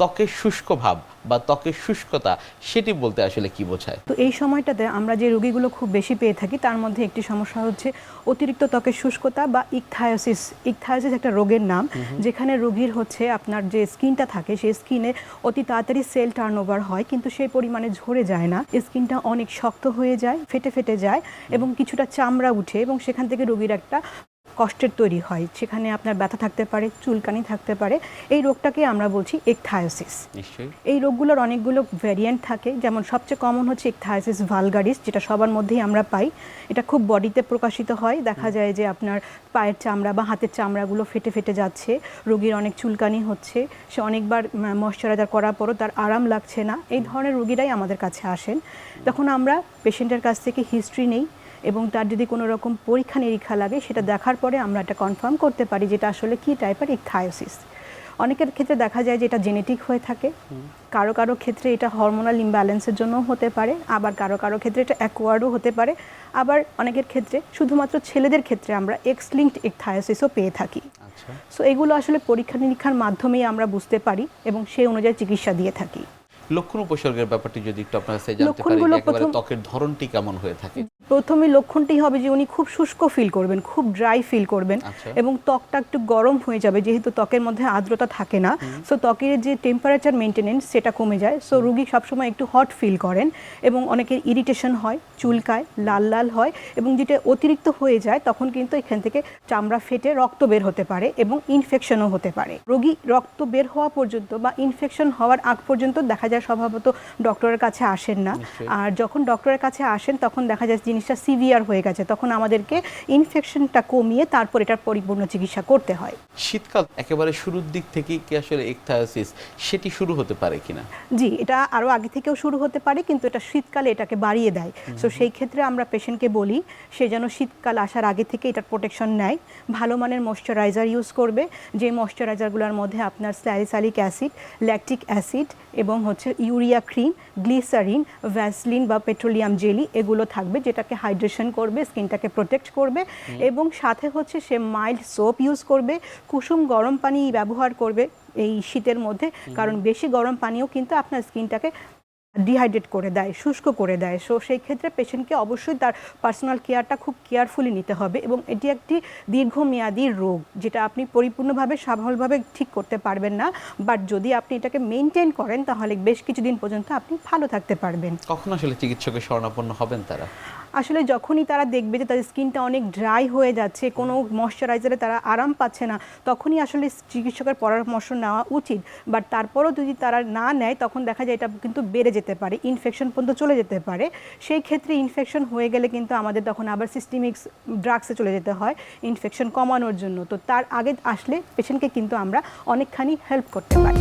ত্বকের শুষ্ক ভাব বা ত্বকের শুষ্কতা সেটি বলতে আসলে কি বোঝায়? তো এই সময়টাতে আমরা যে রোগীগুলো খুব বেশি পেয়ে থাকি তার মধ্যে একটি সমস্যা হচ্ছে অতিরিক্ত ত্বকের শুষ্কতা বা ইকথায়োসিস। ইকথায়োসিস একটা রোগের নাম যেখানে রোগীর হচ্ছে আপনার যে স্কিনটা থাকে সেই স্কিনে অতি তাড়াতাড়ি সেল টার্নওভার হয় কিন্তু সেই পরিমাণে ঝরে যায় না। স্কিনটা অনেক শক্ত হয়ে যায় ফেটে ফেটে যায় এবং কিছুটা চামড়া উঠে এবং সেখান থেকে রোগীর একটা কষ্টের তৈরি হয়। সেখানে আপনার ব্যথা থাকতে পারে চুলকানি থাকতে পারে। এই রোগটাকে আমরা বলছি একথায়োসিস। এই রোগগুলোর অনেকগুলো ভ্যারিয়েন্ট থাকে। যেমন সবচেয়ে কমন হচ্ছে একথায়াসিস ভালগারিস যেটা সবার মধ্যেই আমরা পাই। এটা খুব বডিতে প্রকাশিত হয়। দেখা যায় যে আপনার পায়ের চামড়া বা হাতের চামড়াগুলো ফেটে ফেটে যাচ্ছে। রোগীর অনেক চুলকানি হচ্ছে। সে অনেকবার ময়শ্চারাইজার করার পরও তার আরাম লাগছে না। এই ধরনের রোগীরাই আমাদের কাছে আসেন। তখন আমরা পেশেন্টের কাছ থেকে হিস্ট্রি নেই। এবং তার যদি কোনো রকম পরীক্ষা নিরীক্ষা লাগে সেটা দেখার পরে আমরা এটা কনফার্ম করতে পারি যেটা আসলে কী টাইপের ইকথায়োসিস অনেকের ক্ষেত্রে দেখা যায় যে এটা জেনেটিক হয়ে থাকে। কারও কারও ক্ষেত্রে এটা হরমোনাল ইমব্যালেন্সের জন্য হতে পারে আবার কারও কারও ক্ষেত্রে এটা অ্যাকোয়ার্ডও হতে পারে। আবার অনেকের ক্ষেত্রে শুধুমাত্র ছেলেদের ক্ষেত্রে আমরা এক্স লিঙ্কড ইকথায়োসিসও পেয়ে থাকি। আচ্ছা। সো এগুলো আসলে পরীক্ষা নিরীক্ষার মাধ্যমেই আমরা বুঝতে পারি এবং সেই অনুযায়ী চিকিৎসা দিয়ে থাকি। লক্ষণ উপসর্গের ব্যাপারটি যদি একটু আপনার কাছে জানতে পারি একেবারে ত্বকের ধরনটি কেমন হয়ে থাকে? প্রথমে লক্ষণটি হবে যে উনি খুব শুষ্ক ফিল করবেন খুব ড্রাই ফিল করবেন আচ্ছা। এবং ত্বকটা একটু গরম হয়ে যাবে যেহেতু ত্বকের মধ্যে আর্দ্রতা থাকে না। সো ত্বকের যে টেম্পারেচার মেনটেনেন্স সেটা কমে যায়। সো রুগী সবসময় একটু হট ফিল করেন এবং অনেকের ইরিটেশন হয় চুলকায় লাল লাল হয় এবং যেটা অতিরিক্ত হয়ে যায় তখন কিন্তু এখান থেকে চামড়া ফেটে রক্ত বের হতে পারে এবং ইনফেকশনও হতে পারে। রোগী রক্ত বের হওয়া পর্যন্ত বা ইনফেকশন হওয়ার আগ পর্যন্ত দেখা যায় স্বভাবত ডক্টরের কাছে আসেন না। আর যখন ডক্টরের কাছে আসেন তখন দেখা যায় জিনিসটা সিভিয়ার হয়ে গেছে। তখন আমাদেরকে ইনফেকশনটা কমিয়ে তারপর এটার পরিপূর্ণ চিকিৎসা করতে হয়। শীতকাল একেবারে শুরুর দিক থেকেই কি আসলে একথায়োসিস সেটি শুরু হতে পারে কিনা? জি এটা আরও আগে থেকেও শুরু হতে পারে কিন্তু এটা শীতকালে এটাকে বাড়িয়ে দেয়। সো সেই ক্ষেত্রে আমরা পেশেন্টকে বলি সে যেন শীতকাল আসার আগে থেকে এটার প্রোটেকশন নেয়। ভালো মানের ময়শ্চারাইজার ইউজ করবে। যে ময়শ্চারাইজারগুলোর মধ্যে আপনার স্যালিসালিক অ্যাসিড ল্যাকটিক অ্যাসিড এবং হচ্ছে ইউরিয়া ক্রিম গ্লিসারিন ভ্যাসলিন বা পেট্রোলিয়াম জেলি এগুলো থাকবে যেটাকে হাইড্রেশন করবে স্কিনটাকে প্রোটেক্ট করবে এবং সাথে হচ্ছে সে মাইল্ড সোপ ইউজ করবে কুসুম গরম পানি ব্যবহার করবে এই শীতের মধ্যে কারণ বেশি গরম পানিও কিন্তু আপনার স্কিনটাকে ডিহাইড্রেট করে দেয়, শুষ্ক করে দেয়। সো সেই ক্ষেত্রে পেশেন্টকে অবশ্যই তার পার্সোনাল কেয়ারটা খুব কেয়ারফুলি নিতে হবে এবং এটি একটি দীর্ঘমেয়াদী রোগ, যেটা আপনি পরিপূর্ণভাবে সফলভাবে ঠিক করতে পারবেন না। বাট যদি আপনি এটাকে মেনটেন করেন, তাহলে বেশ কিছুদিন পর্যন্ত আপনি ভালো থাকতে পারবেন। কখন আসলে চিকিৎসকের শরণাপন্ন হবেন তারা? আসলে যখনই তারা দেখবে যে তাদের স্কিনটা অনেক ড্রাই হয়ে যাচ্ছে, কোনো ময়শ্চারাইজারে তারা আরাম পাচ্ছে না, তখনই আসলে চিকিৎসকের পরামর্শ নেওয়া উচিত। বাট তারপরও যদি তারা না নেয়, তখন দেখা যায় এটা কিন্তু বেড়ে যেতে পারে ইনফেকশন পর্যন্ত চলে যেতে পারে। সেই ক্ষেত্রে ইনফেকশন হয়ে গেলে কিন্তু আমাদের তখন আবার সিস্টেমিক ড্রাগসে চলে যেতে হয় ইনফেকশন কমানোর জন্য। তো তার আগে আসলে পেশেন্টকে কিন্তু আমরা অনেকখানি হেল্প করতে পারি।